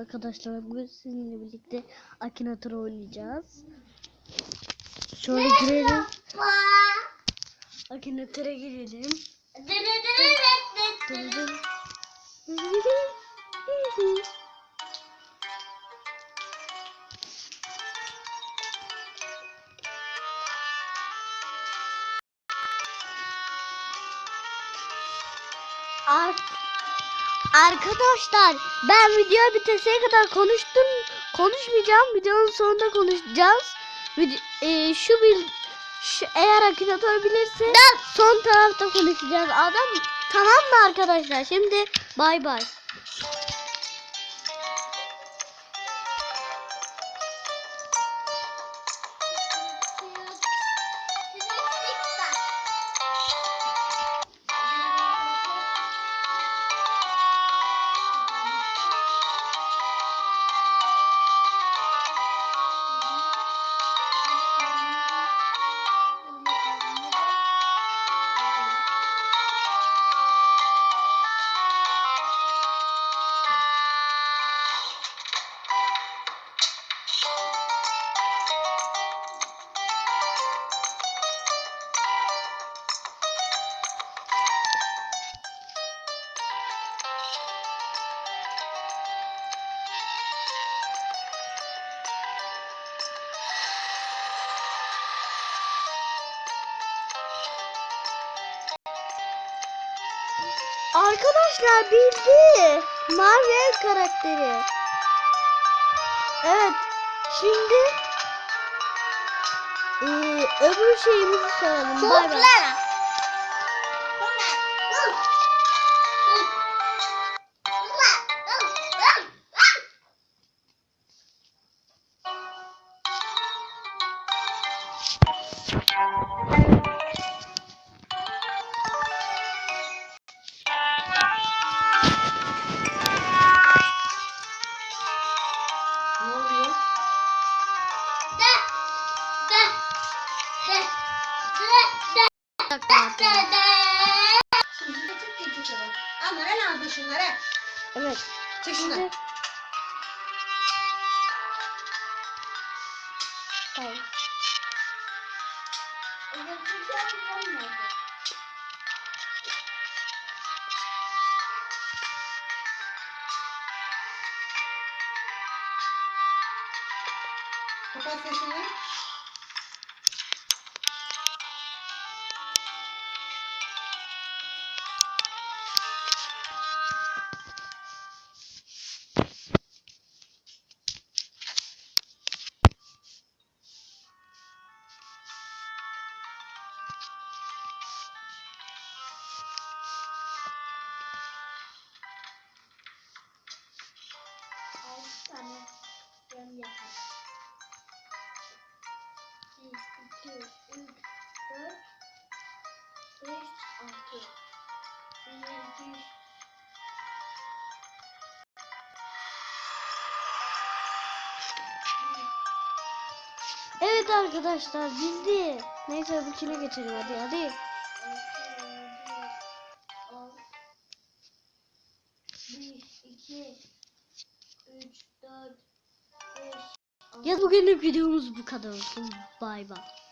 arkadaşlar. Bugün sizinle birlikte Akinator oynayacağız. Şöyle girelim. Akinator'a girelim. Dırırım. Ar Arkadaşlar ben video biteseye kadar konuştum. Konuşmayacağım. Videonun sonunda konuşacağız. Vide- e, şu bir şu, eğer Akinator bilirse son tarafta konuşacağız. Adam tamam mı arkadaşlar? Şimdi bay bay. Arkadaşlar bildi. Marvel karakteri. Evet. Şimdi eee, öbür şeyimizi soralım. Bay bay. Ne oluyor? Şimdi çek çek Kapat sesini. Anne, ben yaparım. 2, 3, 4, 5, 6. 1, 2, Evet arkadaşlar bildi. Neyse bu kine geçelim hadi hadi. Evet. Ya bugünlük videomuz bu kadar olsun. Bay bay.